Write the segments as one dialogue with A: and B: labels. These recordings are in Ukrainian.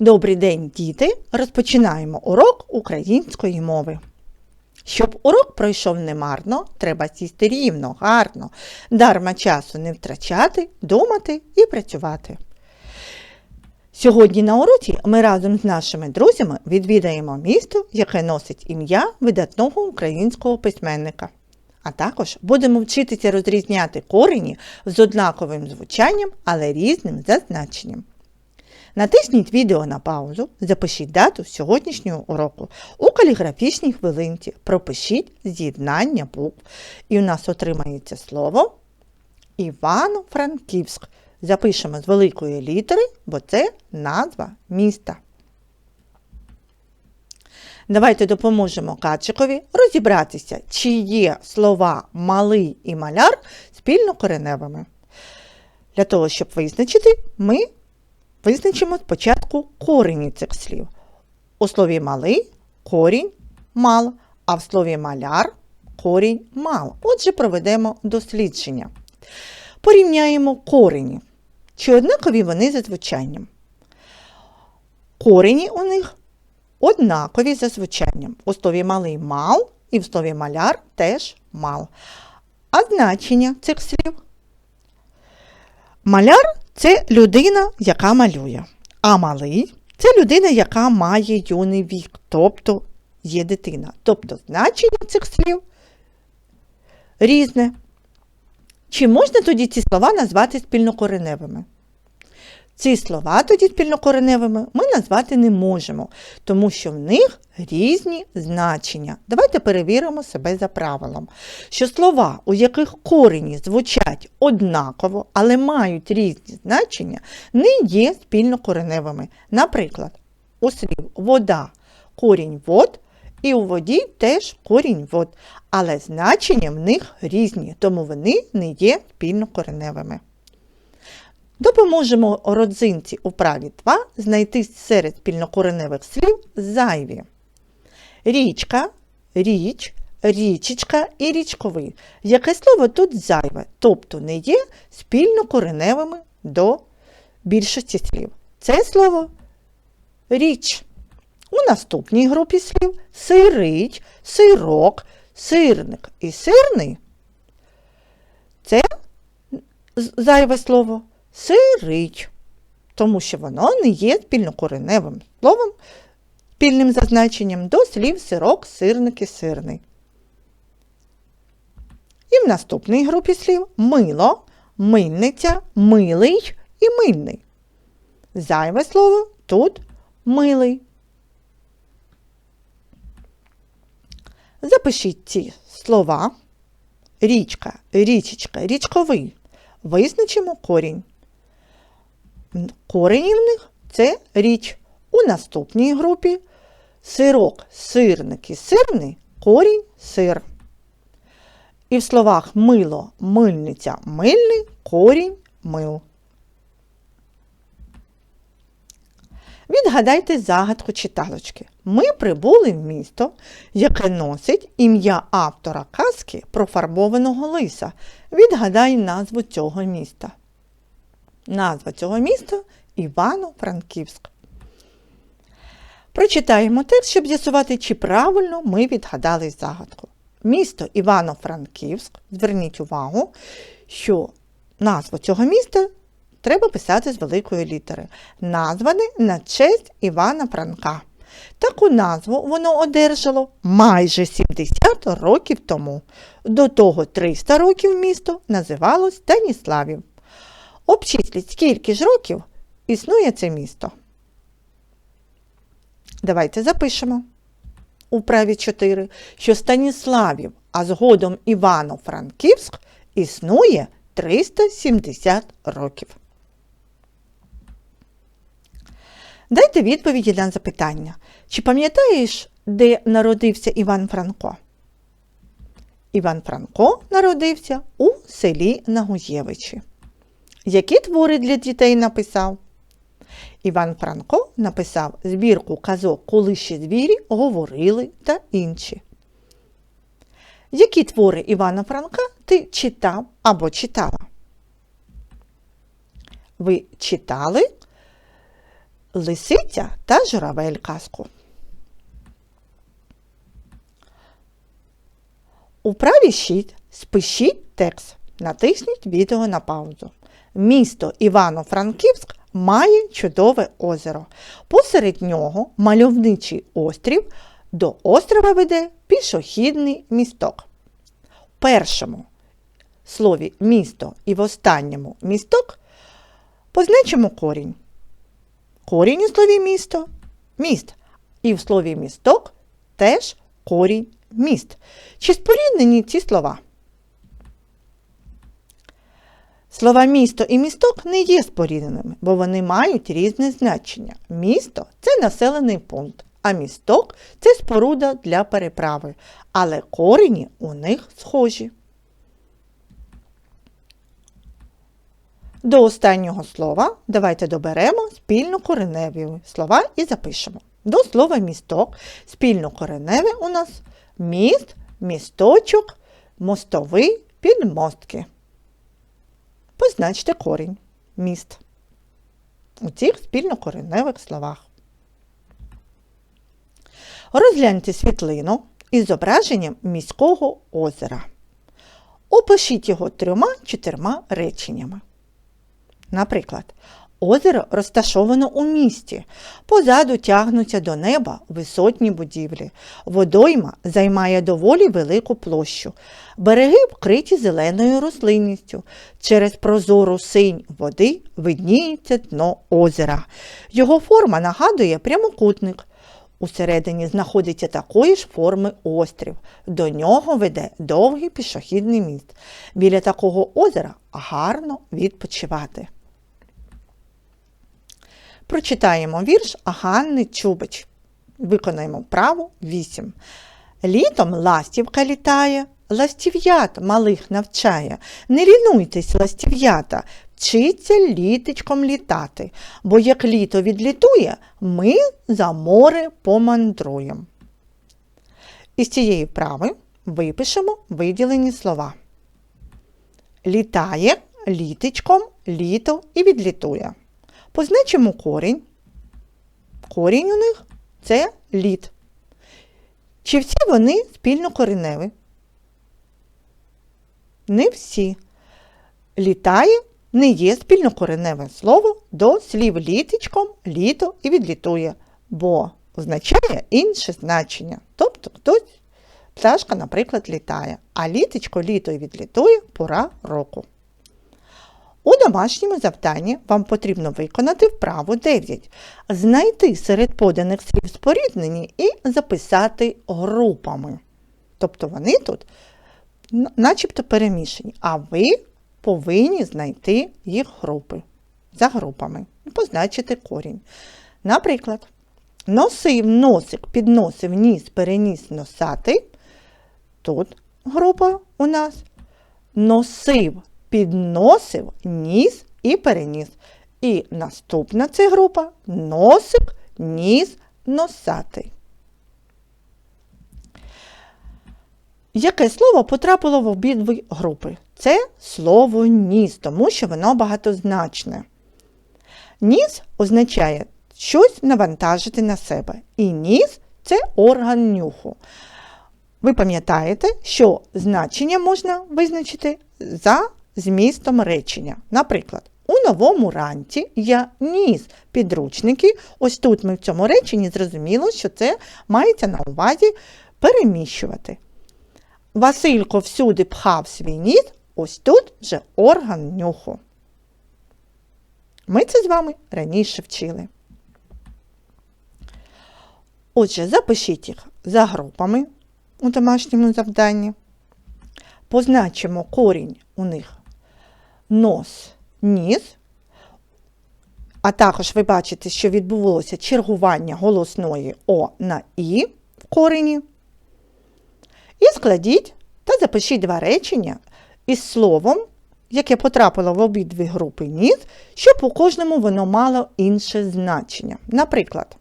A: Добрий день, діти! Розпочинаємо урок української мови. Щоб урок пройшов немарно, треба сісти рівно, гарно, дарма часу не втрачати, думати і працювати. Сьогодні на уроці ми разом з нашими друзями відвідаємо місто, яке носить ім'я видатного українського письменника. А також будемо вчитися розрізняти корені з однаковим звучанням, але різним зазначенням. Натисніть відео на паузу, запишіть дату сьогоднішнього уроку у каліграфічній хвилинці, пропишіть з'єднання букв. І у нас отримається слово Івано-Франківськ. Запишемо з великої літери, бо це назва міста. Давайте допоможемо Качикові розібратися, чи є слова малий і маляр спільно кореневими. Для того, щоб визначити, ми Визначимо спочатку корені цих слів. У слові малий корінь мал, а в слові маляр корінь мал. Отже, проведемо дослідження. Порівняємо корені. Чи однакові вони за звучанням? Корені у них однакові за звучанням. У слові малий мал і в слові маляр теж мал. А значення цих слів? Маляр це людина, яка малює. А малий це людина, яка має юний вік, тобто є дитина. Тобто значення цих слів різне. Чи можна тоді ці слова назвати спільнокореневими? Ці слова тоді спільнокореневими ми назвати не можемо, тому що в них різні значення. Давайте перевіримо себе за правилом, що слова, у яких корені звучать однаково, але мають різні значення, не є спільнокореневими. Наприклад, у слів вода корінь вод, і у воді теж корінь вод, але значення в них різні, тому вони не є спільнокореневими. Допоможемо родзинці у праві 2 знайти серед спільнокореневих слів зайві. Річка, річ, річечка і річковий. Яке слово тут зайве, тобто не є спільнокореневими до більшості слів. Це слово річ. У наступній групі слів сирить, сирок, сирник і сирний. Це зайве слово сирить, тому що воно не є спільнокореневим словом, спільним зазначенням до слів сирок, сирник і сирний. І в наступній групі слів мило, мильниця, милий і мильний. Зайве слово тут милий. Запишіть ці слова. Річка, річечка, річковий. Визначимо корінь корені в них це річ. У наступній групі сирок, сирник і сирний корінь сир. І в словах мило, мильниця, мильний корінь мил. Відгадайте загадку читалочки. Ми прибули в місто, яке носить ім'я автора казки про фарбованого лиса. Відгадай назву цього міста. Назва цього міста Івано-Франківськ. Прочитаємо текст, щоб з'ясувати, чи правильно ми відгадали загадку. Місто Івано-Франківськ, зверніть увагу, що назву цього міста треба писати з великої літери. Назване на честь Івана Франка. Таку назву воно одержало майже 70 років тому. До того 300 років місто називалось Станіславів. Обчисліть, скільки ж років існує це місто. Давайте запишемо у праві 4, що Станіславів, а згодом Івано-Франківськ існує 370 років. Дайте відповіді на запитання. Чи пам'ятаєш, де народився Іван Франко? Іван Франко народився у селі Нагуєвичі. Які твори для дітей написав? Іван Франко написав збірку казок Коли ще звірі говорили та інші. Які твори Івана Франка ти читав або читала? Ви читали Лисиця та журавель казку. У правій щит спишіть текст. Натисніть відео на паузу. Місто Івано-Франківськ має чудове озеро. Посеред нього мальовничий острів. До острова веде пішохідний місток. В першому слові місто і в останньому місток позначимо корінь. Корінь у слові місто міст. І в слові місток теж корінь міст. Чи споріднені ці слова? Слова місто і місток не є спорідненими, бо вони мають різне значення. Місто це населений пункт, а місток це споруда для переправи, але корені у них схожі. До останнього слова давайте доберемо спільно кореневі слова і запишемо. До слова місток спільно кореневе у нас міст, місточок, мостовий, підмостки. Позначте корінь міст у цих спільнокореневих словах. Розгляньте світлину із зображенням міського озера. Опишіть його трьома-чотирма реченнями. Наприклад, озеро розташовано у місті, позаду тягнуться до неба висотні будівлі, водойма займає доволі велику площу, береги вкриті зеленою рослинністю. Через прозору синь води видніється дно озера. Його форма нагадує прямокутник. Усередині знаходиться такої ж форми острів. До нього веде довгий пішохідний міст. Біля такого озера гарно відпочивати. Прочитаємо вірш Ганни Чубич. Виконаємо вправу 8. Літом ластівка літає, ластів'ят малих навчає. Не лінуйтесь, ластів'ята, вчиться літочком літати, бо як літо відлітує, ми за море помандруємо. Із цієї вправи випишемо виділені слова. Літає літочком, літо і відлітує. Позначимо корінь. Корінь у них це лід. Чи всі вони спільно кореневі? Не всі. Літає не є спільнокореневе слово до слів літочком, літо і відлітує, бо означає інше значення. Тобто хтось, пташка, наприклад, літає, а літочко, літо і відлітує пора року. У домашньому завданні вам потрібно виконати вправу 9. Знайти серед поданих слів споріднені і записати групами. Тобто вони тут начебто перемішані, а ви повинні знайти їх групи за групами і позначити корінь. Наприклад, носив, носик, підносив, ніс, переніс носатий. Тут група у нас носив, підносив, ніс і переніс. І наступна це група носик, ніс, носатий. Яке слово потрапило в обидві групи? Це слово ніс, тому що воно багатозначне. Ніс означає щось навантажити на себе. І ніс це орган нюху. Ви пам'ятаєте, що значення можна визначити за змістом речення. Наприклад, у новому ранці я ніс підручники. Ось тут ми в цьому реченні зрозуміло, що це мається на увазі переміщувати. Василько всюди пхав свій ніс, ось тут вже орган нюху. Ми це з вами раніше вчили. Отже, запишіть їх за групами у домашньому завданні. Позначимо корінь у них нос, ніс. А також ви бачите, що відбулося чергування голосної О на І в корені. І складіть та запишіть два речення із словом, яке потрапило в обидві групи ніс, щоб у кожному воно мало інше значення. Наприклад,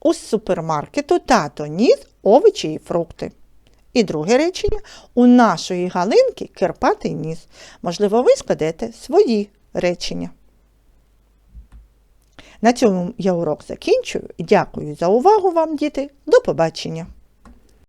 A: у супермаркету тато ніс овочі і фрукти. І друге речення у нашої галинки Керпатий ніс. Можливо, ви складете свої речення. На цьому я урок закінчую. Дякую за увагу вам, діти. До побачення!